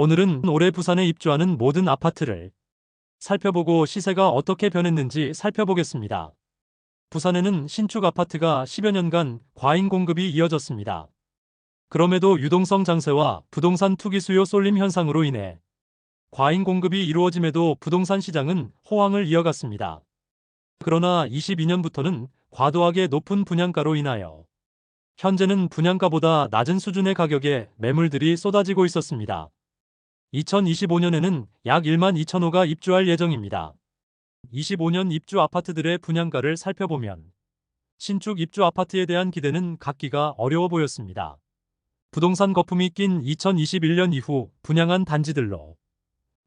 오늘은 올해 부산에 입주하는 모든 아파트를 살펴보고 시세가 어떻게 변했는지 살펴보겠습니다. 부산에는 신축 아파트가 10여 년간 과잉 공급이 이어졌습니다. 그럼에도 유동성 장세와 부동산 투기 수요 쏠림 현상으로 인해 과잉 공급이 이루어짐에도 부동산 시장은 호황을 이어갔습니다. 그러나 22년부터는 과도하게 높은 분양가로 인하여 현재는 분양가보다 낮은 수준의 가격에 매물들이 쏟아지고 있었습니다. 2025년에는 약 1만 2천 호가 입주할 예정입니다. 25년 입주 아파트들의 분양가를 살펴보면 신축 입주 아파트에 대한 기대는 갖기가 어려워 보였습니다. 부동산 거품이 낀 2021년 이후 분양한 단지들로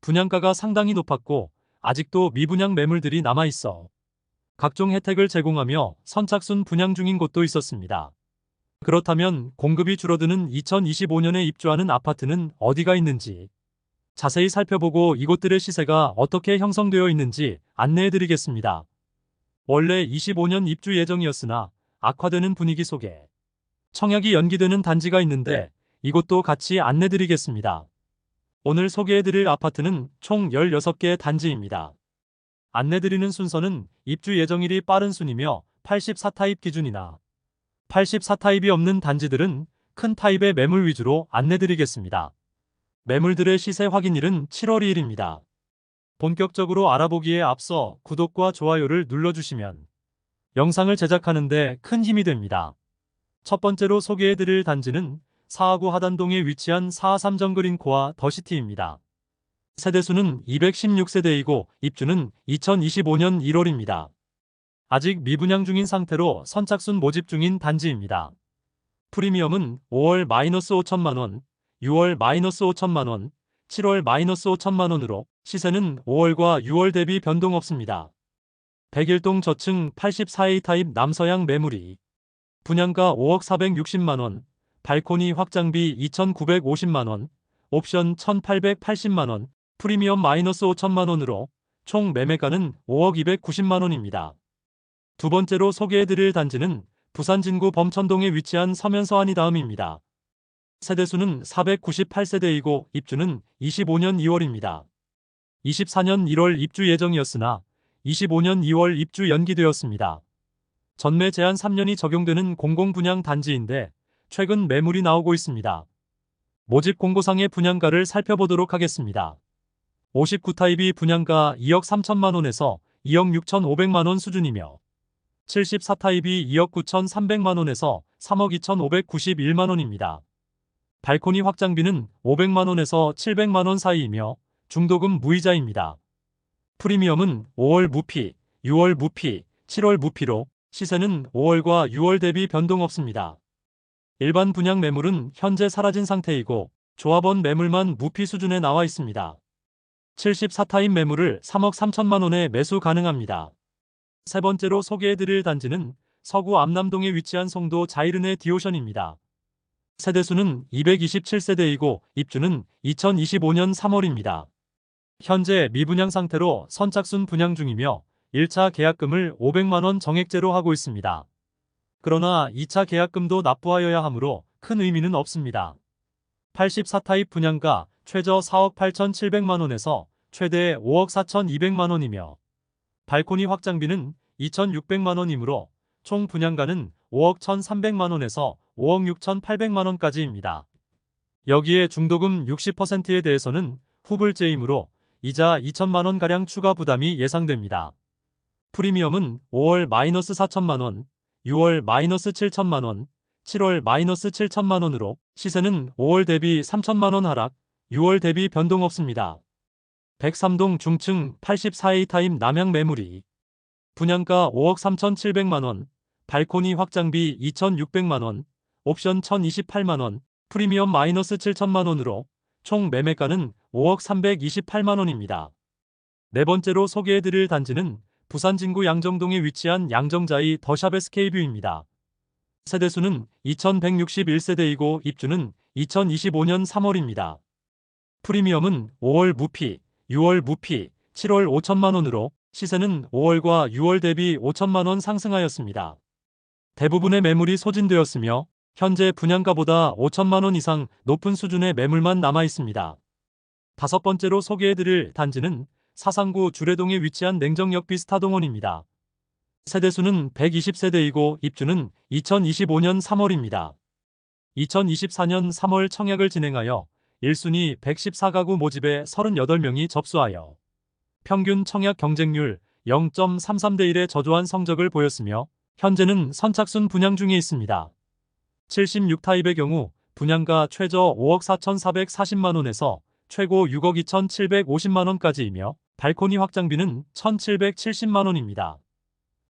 분양가가 상당히 높았고 아직도 미분양 매물들이 남아 있어 각종 혜택을 제공하며 선착순 분양 중인 곳도 있었습니다. 그렇다면 공급이 줄어드는 2025년에 입주하는 아파트는 어디가 있는지 자세히 살펴보고 이곳들의 시세가 어떻게 형성되어 있는지 안내해 드리겠습니다. 원래 25년 입주 예정이었으나 악화되는 분위기 속에 청약이 연기되는 단지가 있는데 이곳도 같이 안내 드리겠습니다. 오늘 소개해 드릴 아파트는 총 16개의 단지입니다. 안내 드리는 순서는 입주 예정일이 빠른 순이며 84타입 기준이나 84타입이 없는 단지들은 큰 타입의 매물 위주로 안내 드리겠습니다. 매물들의 시세 확인일은 7월 2일입니다. 본격적으로 알아보기에 앞서 구독과 좋아요를 눌러주시면 영상을 제작하는데 큰 힘이 됩니다. 첫 번째로 소개해드릴 단지는 사하구 하단동에 위치한 453 정글인코아 더시티입니다. 세대수는 216세대이고 입주는 2025년 1월입니다. 아직 미분양 중인 상태로 선착순 모집 중인 단지입니다. 프리미엄은 5월 마이너스 5천만원, 6월 마이너스 5천만원, 7월 마이너스 5천만원으로 시세는 5월과 6월 대비 변동 없습니다. 101동 저층 84A 타입 남서양 매물이 분양가 5억 460만원, 발코니 확장비 2,950만원, 옵션 1,880만원, 프리미엄 마이너스 5천만원으로 총 매매가는 5억 290만원입니다. 두 번째로 소개해드릴 단지는 부산 진구 범천동에 위치한 서면서 안이 다음입니다. 세대수는 498세대이고 입주는 25년 2월입니다. 24년 1월 입주 예정이었으나 25년 2월 입주 연기되었습니다. 전매 제한 3년이 적용되는 공공분양 단지인데 최근 매물이 나오고 있습니다. 모집 공고상의 분양가를 살펴보도록 하겠습니다. 59타입이 분양가 2억 3천만 원에서 2억 6천 5백만 원 수준이며 74타입이 2억 9천 3백만 원에서 3억 2천 591만 원입니다. 발코니 확장비는 500만 원에서 700만 원 사이이며 중도금 무이자입니다. 프리미엄은 5월 무피, 6월 무피, 7월 무피로 시세는 5월과 6월 대비 변동 없습니다. 일반 분양 매물은 현재 사라진 상태이고 조합원 매물만 무피 수준에 나와 있습니다. 74타입 매물을 3억 3천만 원에 매수 가능합니다. 세 번째로 소개해드릴 단지는 서구 암남동에 위치한 송도 자이른의 디오션입니다. 세대수는 227세대이고 입주는 2025년 3월입니다. 현재 미분양 상태로 선착순 분양 중이며 1차 계약금을 500만원 정액제로 하고 있습니다. 그러나 2차 계약금도 납부하여야 하므로 큰 의미는 없습니다. 84타입 분양가 최저 4억 8,700만원에서 최대 5억 4,200만원이며 발코니 확장비는 2,600만원이므로 총 분양가는 5억 1,300만원에서 5억 6,800만원까지입니다. 여기에 중도금 60%에 대해서는 후불제이므로 이자 2천만원가량 추가 부담이 예상됩니다. 프리미엄은 5월 마이너스 4천만원, 6월 마이너스 7천만원, 7월 마이너스 7천만원으로 시세는 5월 대비 3천만원 하락, 6월 대비 변동 없습니다. 103동 중층 84A 타입 남양 매물이 분양가 5억 3,700만원, 발코니 확장비 2,600만원, 옵션 1,028만원, 프리미엄 마이너스 7천만원으로 총 매매가는 5억 328만원입니다. 네 번째로 소개해드릴 단지는 부산 진구 양정동에 위치한 양정자이 더샵 SK뷰입니다. 세대수는 2161세대이고 입주는 2025년 3월입니다. 프리미엄은 5월 무피, 6월 무피, 7월 5천만원으로 시세는 5월과 6월 대비 5천만원 상승하였습니다. 대부분의 매물이 소진되었으며 현재 분양가보다 5천만원 이상 높은 수준의 매물만 남아 있습니다. 다섯 번째로 소개해드릴 단지는 사상구 주례동에 위치한 냉정역 비스타동원입니다. 세대수는 120세대이고 입주는 2025년 3월입니다. 2024년 3월 청약을 진행하여 1순위 114가구 모집에 38명이 접수하여 평균 청약 경쟁률 0.33대 1의 저조한 성적을 보였으며 현재는 선착순 분양 중에 있습니다. 76타입의 경우 분양가 최저 5억 4,440만 원에서 최고 6억 2,750만 원까지이며 발코니 확장비는 1,770만 원입니다.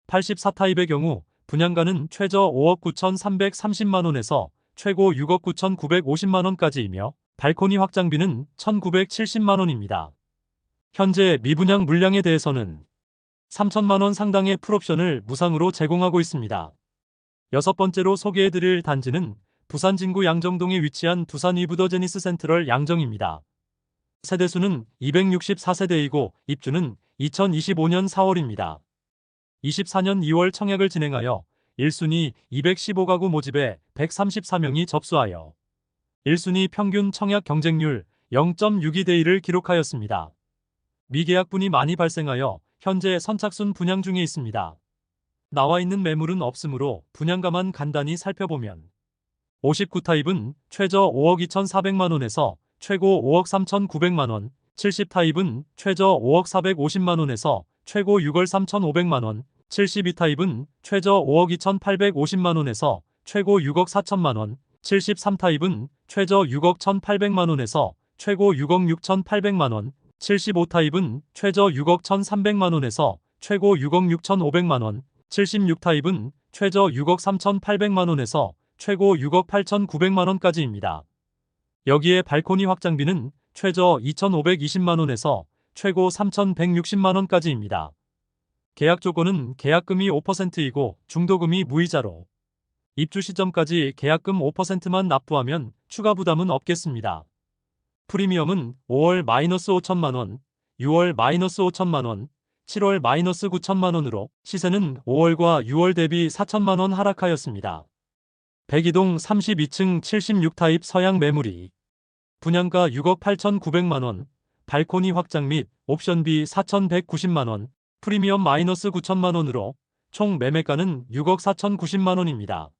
84타입의 경우 분양가는 최저 5억 9,330만 원에서 최고 6억 9,950만 원까지이며 발코니 확장비는 1,970만 원입니다. 현재 미분양 물량에 대해서는 3천만 원 상당의 풀옵션을 무상으로 제공하고 있습니다. 여섯 번째로 소개해드릴 단지는 부산 진구 양정동에 위치한 두산 이브더 제니스 센트럴 양정입니다. 세대수는 264세대이고 입주는 2025년 4월입니다. 24년 2월 청약을 진행하여 1순위 215가구 모집에 134명이 접수하여 1순위 평균 청약 경쟁률 0.62대 1을 기록하였습니다. 미계약분이 많이 발생하여 현재 선착순 분양 중에 있습니다. 나와 있는 매물은 없으므로 분양가만 간단히 살펴보면 59타입은 최저 5억 2,400만원에서 최고 5억 3,900만원, 70타입은 최저 5억 450만원에서 최고 6월 3,500만원, 72타입은 최저 5억 2,850만원에서 최고 6억 4천만원, 73타입은 최저 6억 1,800만원에서 최고 6억 6,800만원, 75타입은 최저 6억 1,300만원에서 최고 6억 6,500만원, 76타입은 최저 6억 3,800만원에서 최고 6억 8,900만원까지입니다. 여기에 발코니 확장비는 최저 2,520만원에서 최고 3,160만원까지입니다. 계약 조건은 계약금이 5%이고 중도금이 무이자로 입주 시점까지 계약금 5%만 납부하면 추가 부담은 없겠습니다. 프리미엄은 5월 마이너스 5천만원, 6월 마이너스 5천만원, 7월 마이너스 9천만원으로 시세는 5월과 6월 대비 4천만원 하락하였습니다. 백이동 32층 76타입 서양 매물이 분양가 6억 8,900만원, 발코니 확장 및 옵션비 4,190만원, 프리미엄 마이너스 9천만원으로 총 매매가는 6억 4,090만원입니다.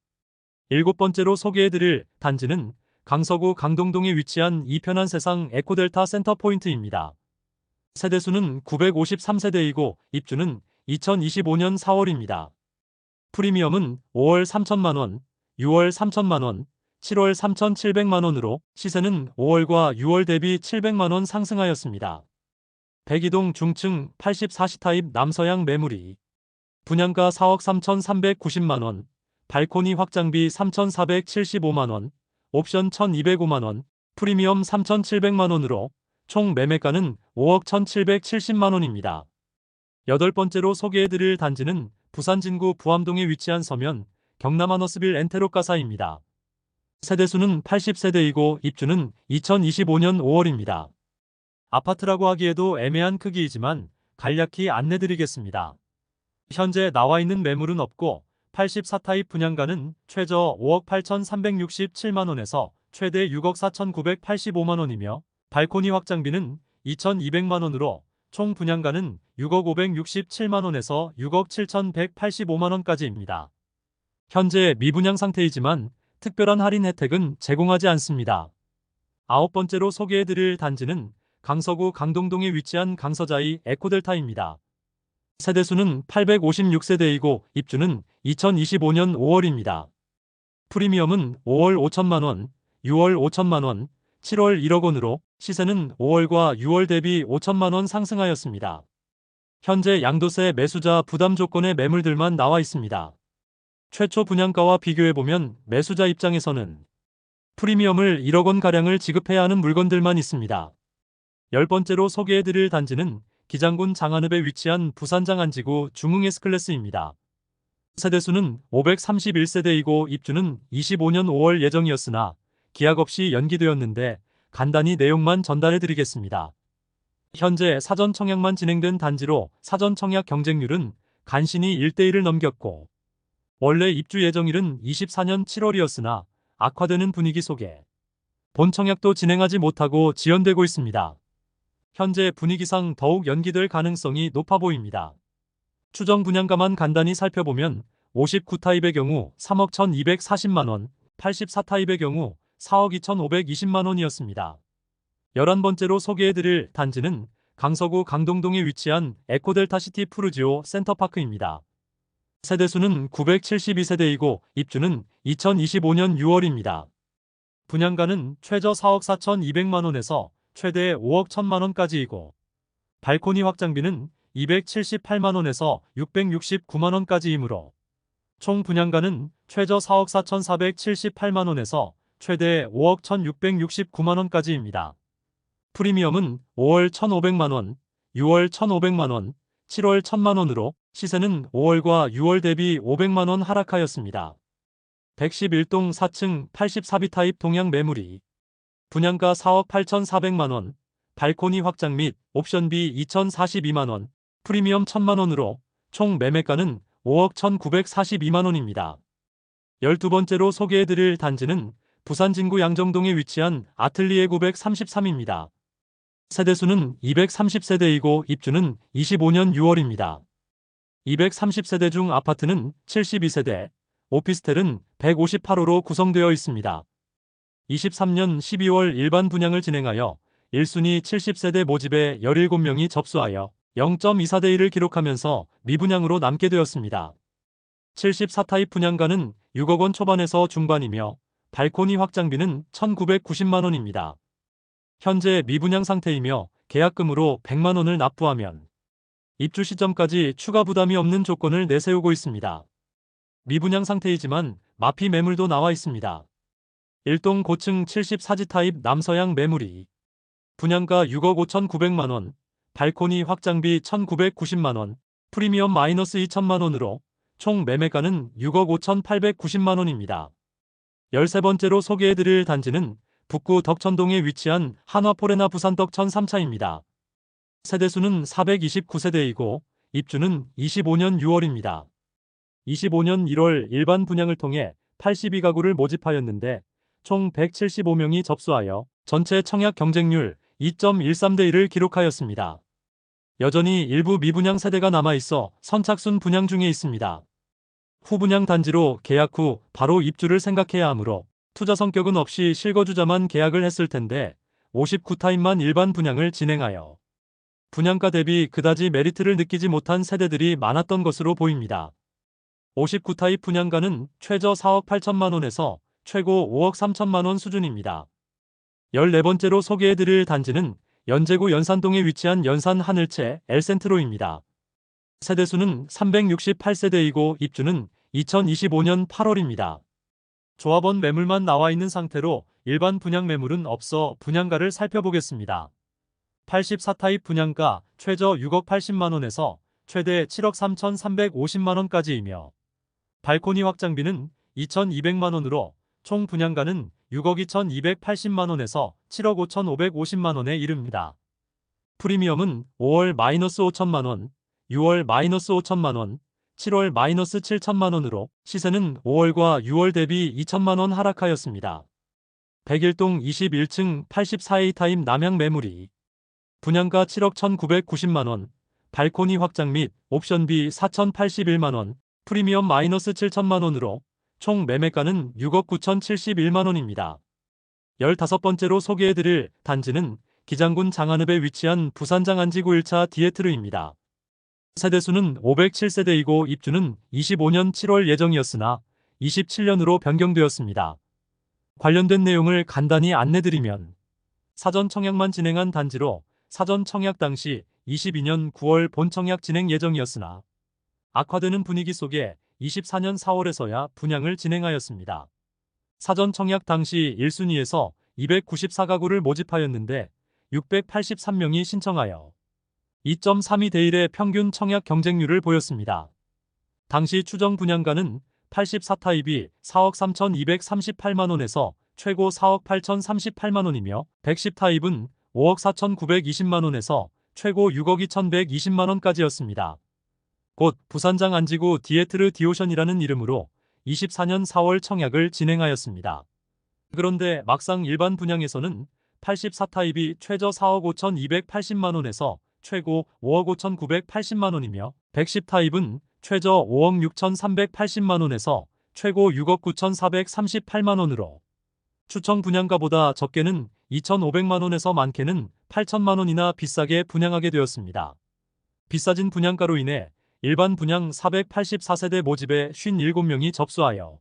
일곱 번째로 소개해드릴 단지는 강서구 강동동에 위치한 이편한 세상 에코델타 센터 포인트입니다. 세대수는 953세대이고 입주는 2025년 4월입니다. 프리미엄은 5월 3천만원, 6월 3천만원, 7월 3,700만원으로 시세는 5월과 6월 대비 700만원 상승하였습니다. 백이동 중층 84시 타입 남서양 매물이 분양가 4억 3,390만원, 발코니 확장비 3,475만원, 옵션 1,205만원, 프리미엄 3,700만원으로 총 매매가는 5억 1,770만원입니다. 여덟 번째로 소개해드릴 단지는 부산 진구 부암동에 위치한 서면 경남 아너스빌 엔테로가사입니다. 세대수는 80세대이고 입주는 2025년 5월입니다. 아파트라고 하기에도 애매한 크기이지만 간략히 안내드리겠습니다. 현재 나와 있는 매물은 없고 84타입 분양가는 최저 5억 8,367만원에서 최대 6억 4,985만원이며 발코니 확장비는 2,200만원으로 총 분양가는 6억 567만원에서 6억 7,185만원까지입니다. 현재 미분양 상태이지만 특별한 할인 혜택은 제공하지 않습니다. 아홉 번째로 소개해드릴 단지는 강서구 강동동에 위치한 강서자이 에코델타입니다. 세대수는 856세대이고 입주는 2025년 5월입니다. 프리미엄은 5월 5천만원, 6월 5천만원, 7월 1억 원으로 시세는 5월과 6월 대비 5천만원 상승하였습니다. 현재 양도세 매수자 부담 조건의 매물들만 나와 있습니다. 최초 분양가와 비교해보면 매수자 입장에서는 프리미엄을 1억 원가량을 지급해야 하는 물건들만 있습니다. 열 번째로 소개해드릴 단지는 기장군 장안읍에 위치한 부산 장안지구 중흥 S클래스입니다. 세대수는 531세대이고 입주는 25년 5월 예정이었으나 기약 없이 연기되었는데 간단히 내용만 전달해드리겠습니다. 현재 사전 청약만 진행된 단지로 사전 청약 경쟁률은 간신히 1대1을 넘겼고 원래 입주 예정일은 24년 7월이었으나 악화되는 분위기 속에 본 청약도 진행하지 못하고 지연되고 있습니다. 현재 분위기상 더욱 연기될 가능성이 높아 보입니다. 추정 분양가만 간단히 살펴보면 59타입의 경우 3억 1240만원, 84타입의 경우 4억 2520만원이었습니다. 11번째로 소개해드릴 단지는 강서구 강동동에 위치한 에코델타시티 푸르지오 센터파크입니다. 세대수는 972세대이고 입주는 2025년 6월입니다. 분양가는 최저 4억 4,200만원에서 최대 5억 1천만 원까지이고 발코니 확장비는 278만원에서 669만원까지이므로 총 분양가는 최저 4억 4,478만원에서 최대 5억 1,669만원까지입니다. 프리미엄은 5월 1,500만원, 6월 1,500만원, 7월 1,000만원으로 시세는 5월과 6월 대비 500만원 하락하였습니다. 111동 4층 84비 타입 동양 매물이 분양가 4억 8,400만원, 발코니 확장 및 옵션비 2,042만원, 프리미엄 1,000만원으로 총 매매가는 5억 1,942만원입니다. 12번째로 소개해드릴 단지는 부산 진구 양정동에 위치한 아틀리에 933입니다. 세대수는 230세대이고 입주는 25년 6월입니다. 230세대 중 아파트는 72세대, 오피스텔은 158호로 구성되어 있습니다. 23년 12월 일반 분양을 진행하여 1순위 70세대 모집에 17명이 접수하여 0.24대 1을 기록하면서 미분양으로 남게 되었습니다. 74타입 분양가는 6억 원 초반에서 중반이며 발코니 확장비는 1,990만 원입니다. 현재 미분양 상태이며 계약금으로 100만 원을 납부하면 입주 시점까지 추가 부담이 없는 조건을 내세우고 있습니다. 미분양 상태이지만 마피 매물도 나와 있습니다. 1동 고층 74지 타입 남서양 매물이 분양가 6억 5,900만 원, 발코니 확장비 1,990만 원, 프리미엄 마이너스 2천만 원으로 총 매매가는 6억 5,890만 원입니다. 13번째로 소개해드릴 단지는 북구 덕천동에 위치한 한화포레나 부산 덕 천 3차입니다. 세대수는 429세대이고 입주는 25년 6월입니다. 25년 1월 일반 분양을 통해 82가구를 모집하였는데 총 175명이 접수하여 전체 청약 경쟁률 2.13대 1을 기록하였습니다. 여전히 일부 미분양 세대가 남아있어 선착순 분양 중에 있습니다. 후분양 단지로 계약 후 바로 입주를 생각해야 하므로 투자 성격은 없이 실거주자만 계약을 했을 텐데 59타임만 일반 분양을 진행하여 분양가 대비 그다지 메리트를 느끼지 못한 세대들이 많았던 것으로 보입니다. 59타입 분양가는 최저 4억 8천만 원에서 최고 5억 3천만 원 수준입니다. 14번째로 소개해드릴 단지는 연제구 연산동에 위치한 연산 하늘채 엘센트로입니다. 세대수는 368세대이고 입주는 2025년 8월입니다. 조합원 매물만 나와 있는 상태로 일반 분양 매물은 없어 분양가를 살펴보겠습니다. 84타입 분양가 최저 6억 80만원에서 최대 7억 3,350만원까지이며 발코니 확장비는 2,200만원으로 총 분양가는 6억 2,280만원에서 7억 5,550만원에 이릅니다. 프리미엄은 5월 마이너스 5천만원, 6월 마이너스 5천만원, 7월 마이너스 7천만원으로 시세는 5월과 6월 대비 2천만원 하락하였습니다. 101동 21층 84A 타입 남양 매물이 분양가 7억 1,990만원, 발코니 확장 및 옵션비 4,081만원, 프리미엄 마이너스 7천만원으로 총 매매가는 6억 9,071만원입니다. 15번째로 소개해드릴 단지는 기장군 장안읍에 위치한 부산 장안지구 1차 디에트르입니다. 세대수는 507세대이고 입주는 25년 7월 예정이었으나 27년으로 변경되었습니다. 관련된 내용을 간단히 안내드리면 사전 청약만 진행한 단지로 사전 청약 당시 22년 9월 본 청약 진행 예정이었으나 악화되는 분위기 속에 24년 4월에서야 분양을 진행하였습니다. 사전 청약 당시 1순위에서 294가구를 모집하였는데 683명이 신청하여 2.32대 1의 평균 청약 경쟁률을 보였습니다. 당시 추정 분양가는 84타입이 4억 3,238만원에서 최고 4억 8,038만원이며 110타입은 5억 4,920만원에서 최고 6억 2,120만원까지였습니다. 곧 부산장 안지구 디에트르 디오션이라는 이름으로 24년 4월 청약을 진행하였습니다. 그런데 막상 일반 분양에서는 84타입이 최저 4억 5,280만 원에서 최고 5억 5,980만 원이며 110타입은 최저 5억 6,380만 원에서 최고 6억 9,438만 원으로 추청 분양가보다 적게는 2,500만 원에서 많게는 8천만 원이나 비싸게 분양하게 되었습니다. 비싸진 분양가로 인해 일반 분양 484세대 모집에 57명이 접수하여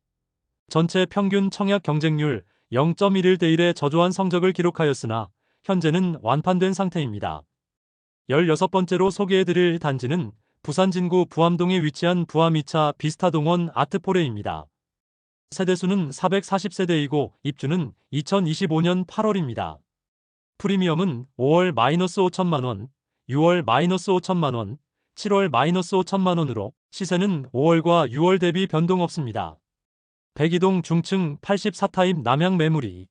전체 평균 청약 경쟁률 0.11대 1의 저조한 성적을 기록하였으나 현재는 완판된 상태입니다. 16번째로 소개해드릴 단지는 부산 진구 부암동에 위치한 부암 2차 비스타동원 아트포레입니다. 세대수는 440세대이고 입주는 2025년 8월입니다. 프리미엄은 5월 마이너스 5천만 원, 6월 마이너스 5천만 원, 7월 마이너스 5천만 원으로 시세는 5월과 6월 대비 변동 없습니다. 백이동 중층 84타입 남향 매물이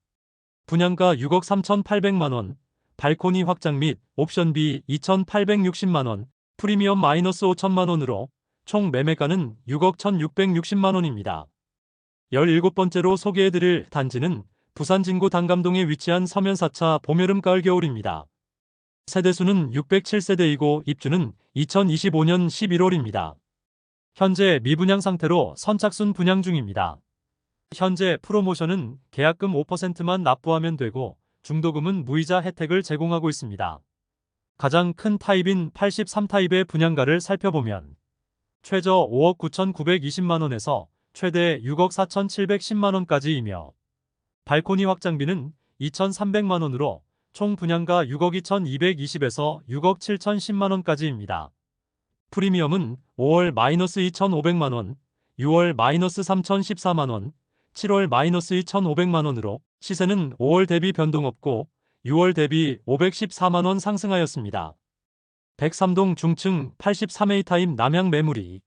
분양가 6억 3,800만 원, 발코니 확장 및 옵션비 2,860만 원, 프리미엄 마이너스 5천만 원으로 총 매매가는 6억 1,660만 원입니다. 17번째로 소개해드릴 단지는 부산 진구 단감동에 위치한 서면 4차 봄, 여름, 가을, 겨울입니다. 세대수는 607세대이고 입주는 2025년 11월입니다. 현재 미분양 상태로 선착순 분양 중입니다. 현재 프로모션은 계약금 5%만 납부하면 되고 중도금은 무이자 혜택을 제공하고 있습니다. 가장 큰 타입인 83타입의 분양가를 살펴보면 최저 5억 9,920만 원에서 최대 6억 4,710만 원까지이며 발코니 확장비는 2,300만 원으로 총 분양가 6억 2,220에서 6억 7,010만 원까지입니다. 프리미엄은 5월 마이너스 2,500만 원, 6월 마이너스 3,014만 원, 7월 마이너스 2,500만 원으로 시세는 5월 대비 변동 없고 6월 대비 514만 원 상승하였습니다. 103동 중층 83A 타입 남향 매물이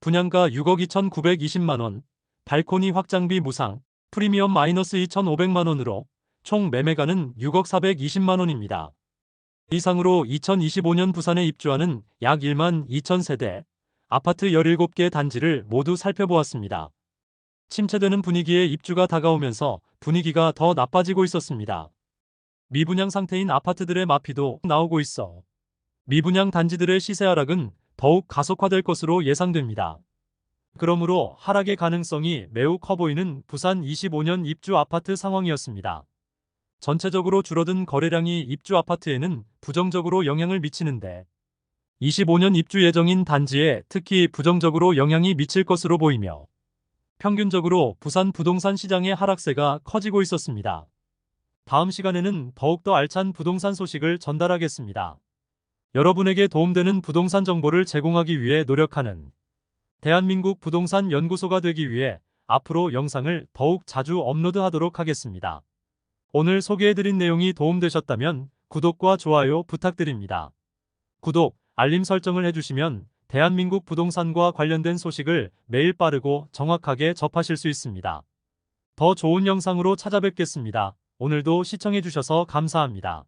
분양가 6억 2,920만 원, 발코니 확장비 무상, 프리미엄 마이너스 2,500만 원으로 총 매매가는 6억 420만 원입니다. 이상으로 2025년 부산에 입주하는 약 1만 2천 세대 아파트 17개 단지를 모두 살펴보았습니다. 침체되는 분위기에 입주가 다가오면서 분위기가 더 나빠지고 있었습니다. 미분양 상태인 아파트들의 마피도 나오고 있어 미분양 단지들의 시세 하락은 더욱 가속화될 것으로 예상됩니다. 그러므로 하락의 가능성이 매우 커 보이는 부산 25년 입주 아파트 상황이었습니다. 전체적으로 줄어든 거래량이 입주 아파트에는 부정적으로 영향을 미치는데 25년 입주 예정인 단지에 특히 부정적으로 영향이 미칠 것으로 보이며 평균적으로 부산 부동산 시장의 하락세가 커지고 있었습니다. 다음 시간에는 더욱더 알찬 부동산 소식을 전달하겠습니다. 여러분에게 도움되는 부동산 정보를 제공하기 위해 노력하는 대한민국 부동산 연구소가 되기 위해 앞으로 영상을 더욱 자주 업로드하도록 하겠습니다. 오늘 소개해드린 내용이 도움되셨다면 구독과 좋아요 부탁드립니다. 구독, 알림 설정을 해주시면 대한민국 부동산과 관련된 소식을 매일 빠르고 정확하게 접하실 수 있습니다. 더 좋은 영상으로 찾아뵙겠습니다. 오늘도 시청해주셔서 감사합니다.